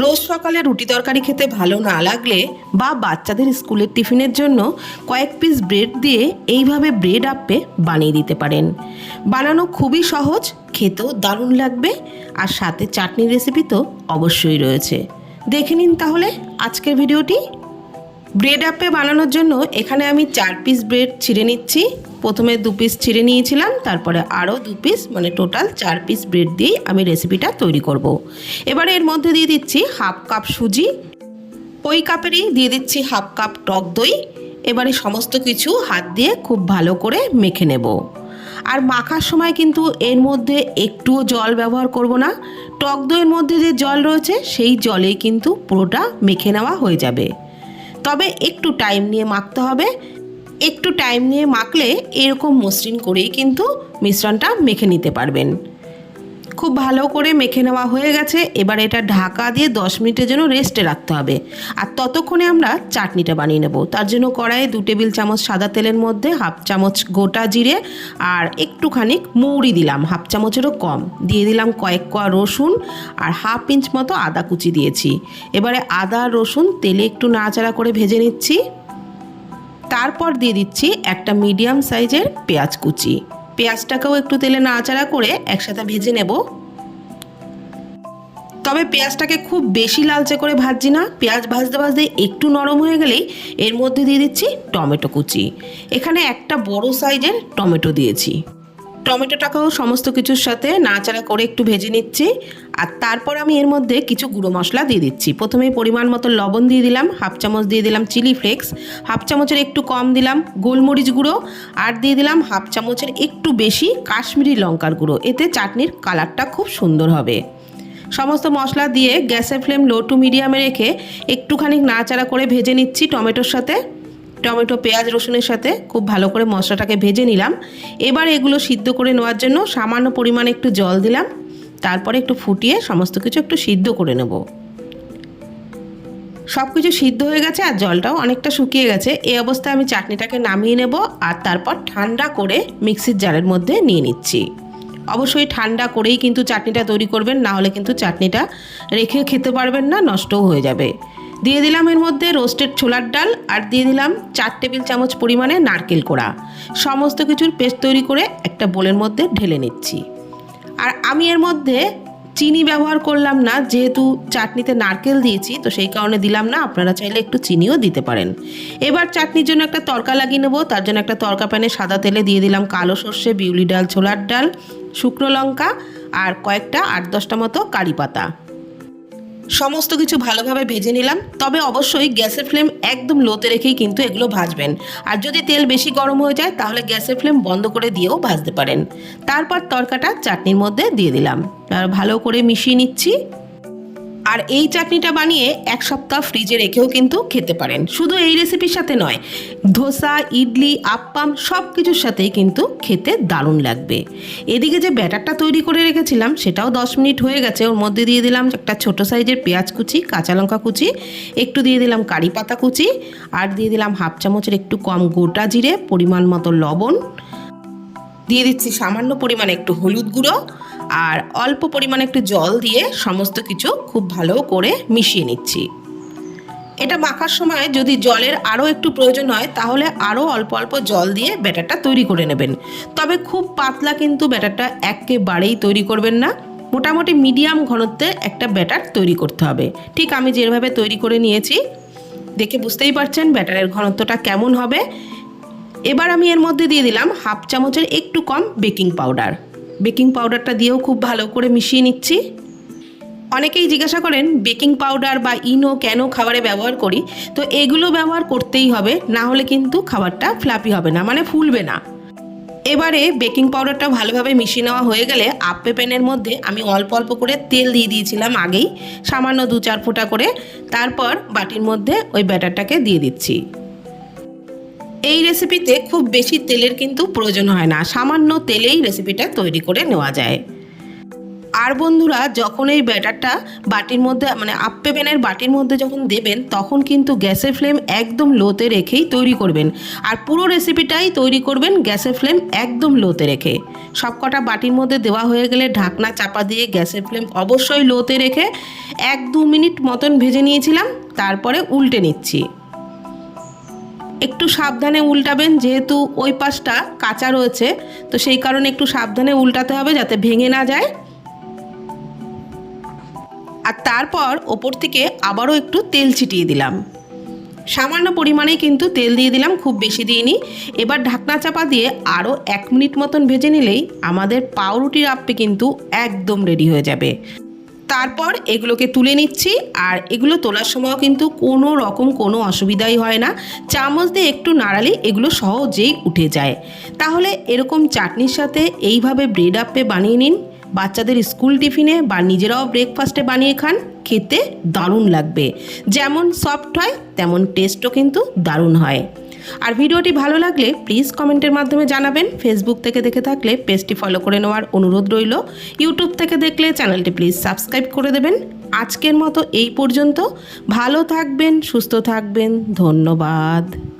রোজ সকালে রুটি তরকারি খেতে ভালো না লাগলে বা বাচ্চাদের স্কুলের টিফিনের জন্য কয়েক পিস ব্রেড দিয়ে এইভাবে ব্রেড আপে বানিয়ে দিতে পারেন। বানানো খুবই সহজ, খেতেও দারুণ লাগবে আর সাথে চাটনির রেসিপি তো অবশ্যই রয়েছে। দেখে নিন তাহলে আজকের ভিডিওটি। ব্রেড আপে বানানোর জন্য এখানে আমি চার পিস ব্রেড ছিঁড়ে নিচ্ছি। প্রথমে দু পিস ছিঁড়ে নিয়েছিলাম, তারপরে আরও দু পিস মানে টোটাল চার পিস ব্রেড দিয়েই আমি রেসিপিটা তৈরি করব। এবারে এর মধ্যে দিয়ে দিচ্ছি হাফ কাপ সুজি, ওই কাপেরই দিয়ে দিচ্ছি হাফ কাপ টক দই। এবারে সমস্ত কিছু হাত দিয়ে খুব ভালো করে মেখে নেব। আর মাখার সময় কিন্তু এর মধ্যে একটুও জল ব্যবহার করব না। টক দইয়ের মধ্যে যে জল রয়েছে, সেই জলেই কিন্তু পুরোটা মেখে নেওয়া হয়ে যাবে। তবে একটু টাইম নিয়ে মাখতে হবে। একটু টাইম নিয়ে মাখলে এরকম মসৃণ করেই কিন্তু মিশ্রণটা মেখে নিতে পারবেন। খুব ভালো করে মেখে নেওয়া হয়ে গেছে। এবার এটা ঢাকা দিয়ে দশ মিনিটের জন্য রেস্টে রাখতে হবে। আর ততক্ষণে আমরা চাটনিটা বানিয়ে নেব। তার জন্য কড়াইয়ে দু টেবিল চামচ সাদা তেলের মধ্যে হাফ চামচ গোটা জিরে আর একটুখানি মৌরি দিলাম। হাফ চামচেরও কম। দিয়ে দিলাম কয়েক কোয়া রসুন আর হাফ ইঞ্চ মতো আদা কুচি দিয়েছি। এবারে আদা, রসুন তেলে একটু নাড়াচাড়া করে ভেজে নিচ্ছি। তারপর দিয়ে দিচ্ছি একটা মিডিয়াম সাইজের পেঁয়াজ কুচি। পেঁয়াজটাকেও একটু তেলে নাড়াচাড়া করে একসাথে ভেজে নেব। তবে পেঁয়াজটাকে খুব বেশি লালচে করে ভাজছি না। পেঁয়াজ ভাজতে ভাজতে একটু নরম হয়ে গেলেই এর মধ্যে দিয়ে দিচ্ছি টমেটো কুচি। এখানে একটা বড় সাইজের টমেটো দিয়েছি। টমেটোটাকেও সমস্ত কিছুর সাথে নাড়াচাড়া করে একটু ভেজে নিচ্ছি। আর তারপর আমি এর মধ্যে কিছু গুঁড়ো মশলা দিয়ে দিচ্ছি। প্রথমে পরিমাণ মতো লবণ দিয়ে দিলাম, হাফ চামচ দিয়ে দিলাম চিলি ফ্লেক্স, হাফ চামচের একটু কম দিলাম গোলমরিচ গুঁড়ো, আর দিয়ে দিলাম হাফ চামচের একটু বেশি কাশ্মীরি লঙ্কার গুঁড়ো। এতে চাটনির কালারটা খুব সুন্দর হবে। সমস্ত মশলা দিয়ে গ্যাসের ফ্লেম লো টু মিডিয়ামে রেখে একটুখানি নাড়াচাড়া করে ভেজে নিচ্ছি টমেটোর সাথে। টমেটো, পেঁয়াজ, রসুনের সাথে খুব ভালো করে মশলাটাকে ভেজে নিলাম। এবার এগুলো সিদ্ধ করে নেওয়ার জন্য সামান্য পরিমাণে একটু জল দিলাম। তারপরে একটু ফুটিয়ে সমস্ত কিছু একটু সিদ্ধ করে নেব। সব কিছু সিদ্ধ হয়ে গেছে আর জলটাও অনেকটা শুকিয়ে গেছে। এই অবস্থায় আমি চাটনিটাকে নামিয়ে নেব আর তারপর ঠান্ডা করে মিক্সির জারের মধ্যে নিয়ে নিচ্ছি। অবশ্যই ঠান্ডা করেই কিন্তু চাটনিটা তৈরি করবেন, না হলে কিন্তু চাটনিটা রেখে খেতে পারবেন না, নষ্টও হয়ে যাবে। দিয়ে দিলাম এর মধ্যে রোস্টেড ছোলার ডাল আর দিয়ে দিলাম চার টেবিল চামচ পরিমাণে নারকেল কোড়া। সমস্ত কিছুর পেস্ট তৈরি করে একটা বোলের মধ্যে ঢেলে নিচ্ছি। আর আমি এর মধ্যে চিনি ব্যবহার করলাম না, যেহেতু চাটনিতে নারকেল দিয়েছি, তো সেই কারণে দিলাম না। আপনারা চাইলে একটু চিনিও দিতে পারেন। এবার চাটনির জন্য একটা তরকা লাগিয়ে নেব। তার জন্য একটা তরকা প্যানে সাদা তেলে দিয়ে দিলাম কালো সর্ষে, বিউলি ডাল, ছোলার ডাল, শুকনো লঙ্কা আর কয়েকটা আট দশটা মতো কারি পাতা। সমস্ত কিছু ভালোভাবে ভেজে নিলাম। তবে অবশ্যই গ্যাসের ফ্লেম একদম লোতে রেখেই কিন্তু এগুলো ভাজবেন। আর যদি তেল বেশি গরম হয়ে যায়, তাহলে গ্যাসের ফ্লেম বন্ধ করে দিয়েও ভাজতে পারেন। তারপর তরকাটা চাটনির মধ্যে দিয়ে দিলাম। আর ভালো করে মিশিয়ে নিচ্ছি। আর এই চাটনিটা বানিয়ে এক সপ্তাহ ফ্রিজে রেখেও কিন্তু খেতে পারেন। শুধু এই রেসিপির সাথে নয়, ধোসা, ইডলি, আপ্পাম সব কিছুর সাথেই কিন্তু খেতে দারুণ লাগবে। এদিকে যে ব্যাটারটা তৈরি করে রেখেছিলাম, সেটাও দশ মিনিট হয়ে গেছে। ওর মধ্যে দিয়ে দিলাম একটা ছোট সাইজের পেঁয়াজ কুচি, কাঁচা লঙ্কা কুচি, একটু দিয়ে দিলাম কারি পাতা কুচি, আর দিয়ে দিলাম হাফ চামচের একটু কম গোটা জিরে, পরিমাণ মতো লবণ। দিয়ে দিচ্ছি সামান্য পরিমাণে একটু হলুদ গুঁড়ো আর অল্প পরিমাণে একটু জল দিয়ে সমস্ত কিছু খুব ভালো করে মিশিয়ে নিচ্ছি। এটা মাখার সময় যদি জলের আরও একটু প্রয়োজন হয়, তাহলে আরও অল্প অল্প জল দিয়ে ব্যাটারটা তৈরি করে নেবেন। তবে খুব পাতলা কিন্তু ব্যাটারটা একেবারেই তৈরি করবেন না। মোটামুটি মিডিয়াম ঘনত্বে একটা ব্যাটার তৈরি করতে হবে। ঠিক আমি যেভাবে তৈরি করে নিয়েছি, দেখে বুঝতেই পারছেন ব্যাটারের ঘনত্বটা কেমন হবে। এবার আমি এর মধ্যে দিয়ে দিলাম হাফ চামচের একটু কম বেকিং পাউডার। বেকিং পাউডারটা দিয়েও খুব ভালো করে মিশিয়ে নিচ্ছি। অনেকেই জিজ্ঞাসা করেন, বেকিং পাউডার বা ইনো কেন খাবারে ব্যবহার করি? তো এগুলো ব্যবহার করতেই হবে, না হলে কিন্তু খাবারটা ফ্লাপি হবে না মানে ফুলবে না। এবারে বেকিং পাউডারটা ভালোভাবে মিশিয়ে নেওয়া হয়ে গেলে আপে প্যানের মধ্যে আমি অল্প অল্প করে তেল দিয়ে দিয়েছিলাম আগেই, সামান্য দু চার ফোঁটা করে। তারপর বাটির মধ্যে ওই ব্যাটারটাকে দিয়ে দিচ্ছি। এই রেসিপিতে খুব বেশি তেলের কিন্তু প্রয়োজন হয় না। সামান্য তেলেই রেসিপিটা তৈরি করে নেওয়া যায়। আর বন্ধুরা, যখন এই ব্যাটারটা বাটির মধ্যে মানে আপ্পে প্যানের বাটির মধ্যে যখন দেবেন, তখন কিন্তু গ্যাসের ফ্লেম একদম লোতে রেখেই তৈরি করবেন। আর পুরো রেসিপিটাই তৈরি করবেন গ্যাসের ফ্লেম একদম লোতে রেখে। সবকটা বাটির মধ্যে দেওয়া হয়ে গেলে ঢাকনা চাপা দিয়ে গ্যাসের ফ্লেম অবশ্যই লোতে রেখে এক দু মিনিট মতন ভেজে নিয়েছিলাম, তারপরে উল্টে নিচ্ছি। একটু সাবধানে উল্টাবেন, যেহেতু ওই পাশটা কাঁচা রয়েছে, তো সেই কারণে একটু সাবধানে উল্টাতে হবে যাতে ভেঙে না যায়। আর তারপর ওপর থেকে আবারও একটু তেল ছিটিয়ে দিলাম। সামান্য পরিমাণে কিন্তু তেল দিয়ে দিলাম, খুব বেশি দিইনি। এবার ঢাকনা চাপা দিয়ে আরও এক মিনিট মতন ভেজে নিলেই আমাদের পাউরুটির আপ্পে কিন্তু একদম রেডি হয়ে যাবে। তারপর এগুলোকে তুলে নিচ্ছি আর এগুলো তোলার সময়ও কিন্তু কোনো রকম কোনো অসুবিধাই হয় না। চামচ দিয়ে একটু নাড়ালেই এগুলো সহজেই উঠে যায়। তাহলে এরকম চাটনির সাথে এইভাবে ব্রেড আপে বানিয়ে নিন। বাচ্চাদের স্কুল টিফিনে বা নিজেরাও ব্রেকফাস্টে বানিয়ে খান, খেতে দারুণ লাগবে। যেমন সফট হয়, তেমন টেস্টও কিন্তু দারুণ হয়। আর ভিডিওটি ভালো লাগলে প্লিজ কমেন্টের মাধ্যমে জানাবেন। ফেসবুক থেকে দেখে থাকলে পেজটি ফলো করে নেওয়ার অনুরোধ রইল। ইউটিউব থেকে দেখলে চ্যানেলটি প্লিজ সাবস্ক্রাইব করে দেবেন। আজকের মতো এই পর্যন্ত। ভালো থাকবেন, সুস্থ থাকবেন। ধন্যবাদ।